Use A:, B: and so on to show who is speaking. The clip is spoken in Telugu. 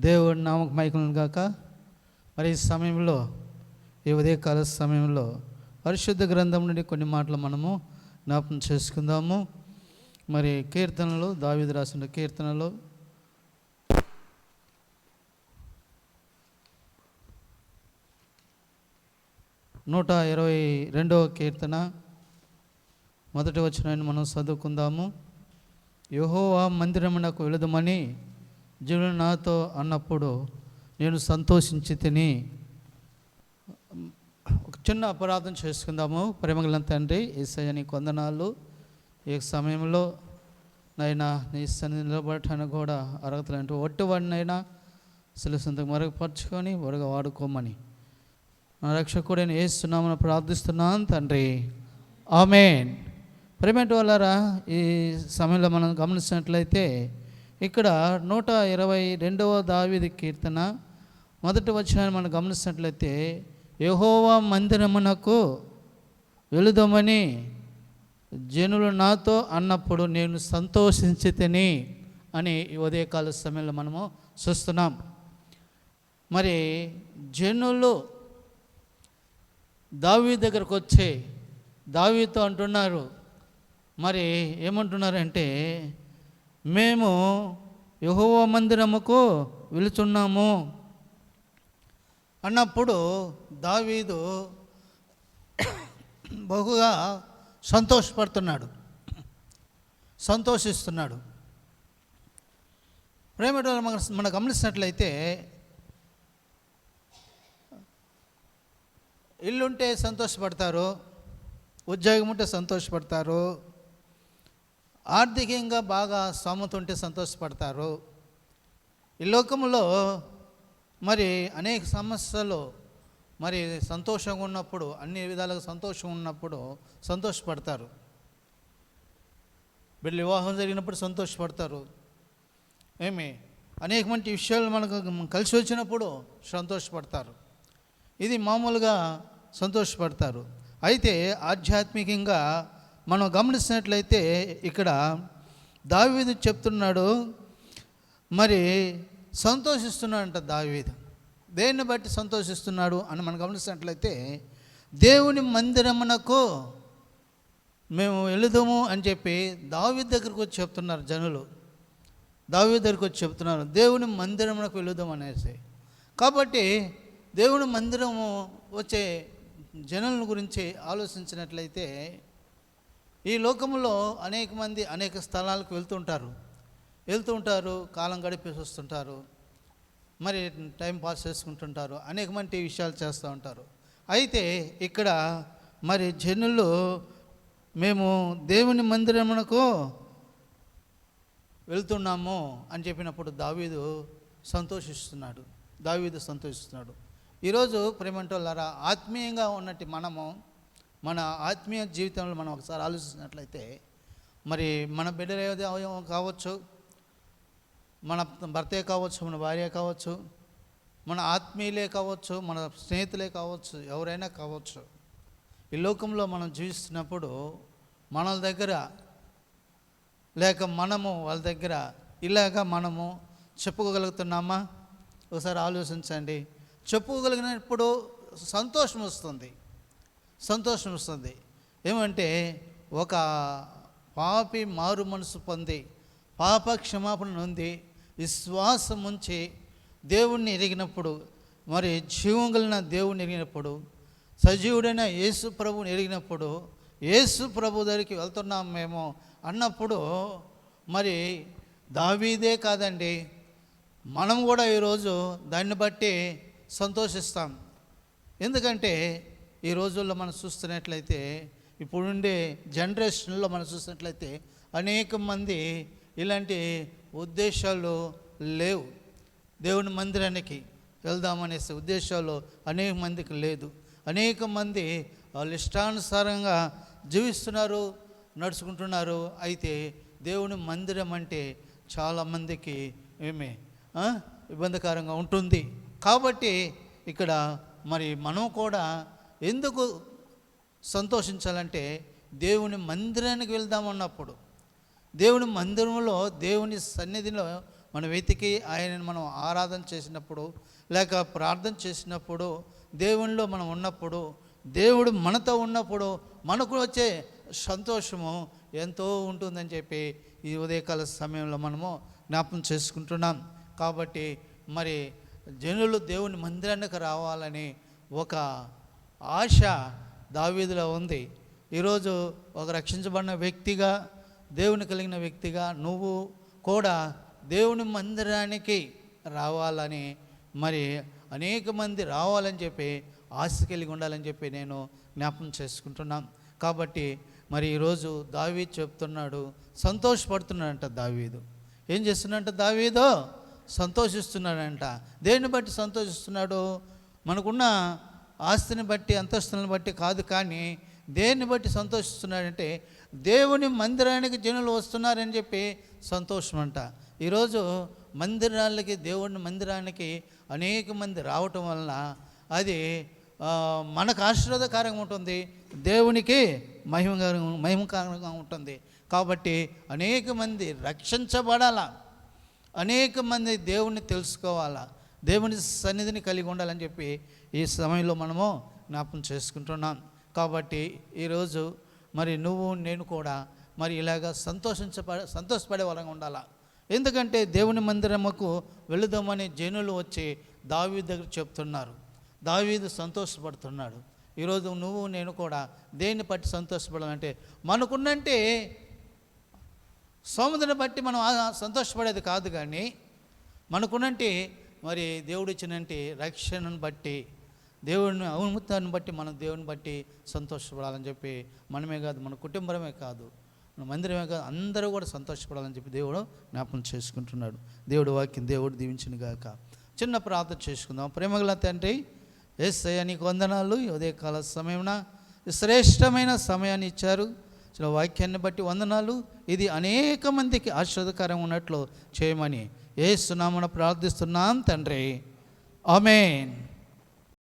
A: దేవుడి నామకు మైకులను గాక. మరి ఈ సమయంలో ఈ ఉదయకాల సమయంలో పరిశుద్ధ గ్రంథం నుండి కొన్ని మాటలు మనము జ్ఞాపకం చేసుకుందాము. మరి కీర్తనలు దావిది రాసిన కీర్తనలు. నూట ఇరవై రెండవ కీర్తన. మొదటి వచ్చిన మనం చదువుకుందాము. యహోవా మందిరమునకు వెళదుమని జీవుడు నాతో అన్నప్పుడు నేను సంతోషించి తిని ఒక చిన్న అపరాధం చేసుకుందాము. ప్రేమగల తండ్రి ఏసయ్య నీ కొందనాలు ఈ సమయంలో నైనా నీ సన్ని నిలబడటానికి కూడా అర్హత అంటే ఒట్టివాడినైనా సొంత మరుగుపరుచుకొని మరుగ వాడుకోమని. నా రక్షకుడైన ఏస్తున్నామని ప్రార్థిస్తున్నాను తండ్రి. ఆమెన్. ప్రేమేంటి వాళ్ళారా ఈ సమయంలో మనం గమనించినట్లయితే ఇక్కడ నూట ఇరవై రెండవ దావిది కీర్తన. మొదటి వచ్చిన మనం గమనించినట్లయితే యహోవా మందిరమునకు వెళుదమని జనులు నాతో అన్నప్పుడు నేను సంతోషించి తిని అని ఉదయకాల సమయంలో మనము చూస్తున్నాం. మరి జనులు దావీ దగ్గరకు వచ్చి దావీతో అంటున్నారు మరి ఏమంటున్నారంటే మేము యహోవ మందిరముకు వెలుచున్నాము అన్నప్పుడు దావీదు బహుగా సంతోషపడుతున్నాడు. సంతోషిస్తున్నాడు. ప్రేమటో మనం గమనించినట్లయితే ఇల్లుంటే సంతోషపడతారు ఉద్యోగం ఉంటే సంతోషపడతారు ఆర్థికంగా బాగా స్తోమత ఉంటే సంతోషపడతారు. ఈ లోకంలో మరి అనేక సమస్యలు మరి సంతోషంగా ఉన్నప్పుడు అన్ని విధాలుగా సంతోషం ఉన్నప్పుడు సంతోషపడతారు. బిడ్డ వివాహం జరిగినప్పుడు సంతోషపడతారు. ఏమి? అనేక మంచి విషయాలు మనకు కలిసి వచ్చినప్పుడు సంతోషపడతారు. ఇది మామూలుగా సంతోషపడతారు. అయితే ఆధ్యాత్మికంగా మనం గమనించినట్లయితే ఇక్కడ దావీదు చెప్తున్నాడు మరి సంతోషిస్తున్నాడంట దావీదు. దేన్ని బట్టి సంతోషిస్తున్నాడు? అని మనం గమనించినట్లయితే దేవుని మందిరమునకు మేము వెళుదాము అని చెప్పి దావి దగ్గరకు వచ్చి చెప్తున్నారు జనులు. దావి దగ్గరకు వచ్చి చెప్తున్నారు దేవుని మందిరమునకు వెళుదాం అనేసి. కాబట్టి దేవుని మందిరము వచ్చే జనుల గురించి ఆలోచించినట్లయితే ఈ లోకంలో అనేక మంది అనేక స్థలాలకు వెళ్తుంటారు వెళ్తూ ఉంటారు కాలం గడిపేసి వస్తుంటారు. మరి టైం పాస్ చేసుకుంటుంటారు. అనేక మంది విషయాలు చేస్తూ ఉంటారు. అయితే ఇక్కడ మరి జనులు మేము దేవుని మందిరమునకు వెళ్తున్నాము అని చెప్పినప్పుడు దావీదు సంతోషిస్తున్నాడు. దావీదు సంతోషిస్తున్నాడు. ఈరోజు ప్రేమంటోళ్ళారా ఆత్మీయంగా ఉన్నట్టు మనము మన ఆత్మీయ జీవితంలో మనం ఒకసారి ఆలోచించినట్లయితే మరి మన బిడ్డలు ఏది అవయవం కావచ్చు మన భర్తే కావచ్చు మన భార్య కావచ్చు మన ఆత్మీయులే కావచ్చు మన స్నేహితులే కావచ్చు ఎవరైనా కావచ్చు. ఈ లోకంలో మనం జీవిస్తున్నప్పుడు మన దగ్గర లేక మనము వాళ్ళ దగ్గర ఇలాగ మనము చెప్పుకోగలుగుతున్నామా? ఒకసారి ఆలోచించండి. చెప్పుకోగలిగినప్పుడు సంతోషం వస్తుంది. సంతోషం వస్తుంది. ఏమంటే ఒక పాపి మారు మనసు పొంది పాప క్షమాపణ నొంది విశ్వాసం ఉంచి దేవుణ్ణి ఎరిగినప్పుడు మరి జీవం కలిగిన దేవుణ్ణి ఎరిగినప్పుడు సజీవుడైన యేసు ప్రభుని ఎరిగినప్పుడు యేసు ప్రభు దగ్గరికి వెళ్తున్నాం మేము అన్నప్పుడు మరి దావీదే కాదండి మనం కూడా ఈరోజు దాన్ని బట్టి సంతోషిస్తాం. ఎందుకంటే ఈ రోజుల్లో మనం చూస్తున్నట్లయితే ఇప్పుడుండే జనరేషన్లో మనం చూసినట్లయితే అనేక మంది ఇలాంటి ఉద్దేశాలు లేవు. దేవుని మందిరానికి వెళ్దామనేసి ఉద్దేశాలు అనేక మందికి లేదు. అనేక మంది వాళ్ళ ఇష్టానుసారంగా జీవిస్తున్నారు నడుచుకుంటున్నారు. అయితే దేవుని మందిరం అంటే చాలామందికి ఏమి ఇబ్బందికరంగా ఉంటుంది. కాబట్టి ఇక్కడ మరి మనం కూడా ఎందుకు సంతోషించాలంటే దేవుని మందిరానికి వెళ్దామన్నప్పుడు దేవుని మందిరంలో దేవుని సన్నిధిలో మనం వెతికి ఆయనను మనం ఆరాధన చేసినప్పుడు లేక ప్రార్థన చేసినప్పుడు దేవునిలో మనం ఉన్నప్పుడు దేవుడు మనతో ఉన్నప్పుడు మనకు వచ్చే సంతోషము ఎంతో ఉంటుందని చెప్పి ఈ ఉదయకాల సమయంలో మనము జ్ఞాపం చేసుకుంటున్నాం. కాబట్టి మరి జనులు దేవుని మందిరానికి రావాలని ఒక ఆశ దావీదులో ఉంది. ఈరోజు ఒక రక్షించబడిన వ్యక్తిగా దేవుని కలిగిన వ్యక్తిగా నువ్వు కూడా దేవుని మందిరానికి రావాలని మరి అనేక మంది రావాలని చెప్పి ఆశ కలిగి ఉండాలని చెప్పి నేను జ్ఞాపకం చేసుకుంటున్నాం. కాబట్టి మరి ఈరోజు దావీ చెప్తున్నాడు సంతోషపడుతున్నాడంట దావీదు. ఏం చేస్తున్నాడంట దావీదు? సంతోషిస్తున్నాడంట. దేన్ని బట్టి సంతోషిస్తున్నాడు? మనకున్న ఆస్తిని బట్టి అంతస్తులను బట్టి కాదు కానీ దేన్ని బట్టి సంతోషిస్తున్నాడంటే దేవుని మందిరానికి జనులు వస్తున్నారని చెప్పి సంతోషం అంట ఈరోజు మందిరాలకి దేవుని మందిరానికి అనేక మంది రావటం వలన అది మనకు ఆశీర్వాదకరంగా ఉంటుంది దేవునికి మహిమకరంగా మహిమకరంగా ఉంటుంది. కాబట్టి అనేక మంది రక్షించబడాలా? అనేక మంది దేవుణ్ణి తెలుసుకోవాలా? దేవుని సన్నిధిని కలిగి ఉండాలని చెప్పి ఈ సమయంలో మనము జ్ఞాపకం చేసుకుంటున్నాం. కాబట్టి ఈరోజు మరి నువ్వు నేను కూడా మరి ఇలాగ సంతోషించబడే సంతోషపడే వాళ్ళంగా ఉండాలా? ఎందుకంటే దేవుని మందిరముకు వెళుదామని జనులు వచ్చి దావీ దగ్గర చెప్తున్నారు. దావీదు సంతోషపడుతున్నాడు. ఈరోజు నువ్వు నేను కూడా దేన్ని బట్టి సంతోషపడాలంటే మనకున్నంటే సోమతిని బట్టి మనం ఆ- సంతోషపడేది కాదు కానీ మనకున్నంటే మరి దేవుడు ఇచ్చినంటే రక్షణను బట్టి దేవుడిని ఔన్నతాన్ని బట్టి మనం దేవుని బట్టి సంతోషపడాలని చెప్పి మనమే కాదు మన కుటుంబమే కాదు మన మందిరమే కాదు అందరూ కూడా సంతోషపడాలని చెప్పి దేవుడు జ్ఞాపకం చేసుకుంటున్నాడు. దేవుడు వాక్యం దేవుడు దీవించిన గాక. చిన్న ప్రార్థన చేసుకుందాం. ప్రేమగల తండ్రి ఏసయ్య నీకు వందనాలు. ఈ ఉదయకాల సమయమున శ్రేష్టమైన సమయాన్ని ఇచ్చారు. చిన్న వాక్యాన్ని బట్టి వందనాలు. ఇది అనేక మందికి ఆశ్రదకరం ఉన్నట్లు చేయమని ఏ సునామన ప్రార్థిస్తున్నాం తండ్రి. ఆమెన్.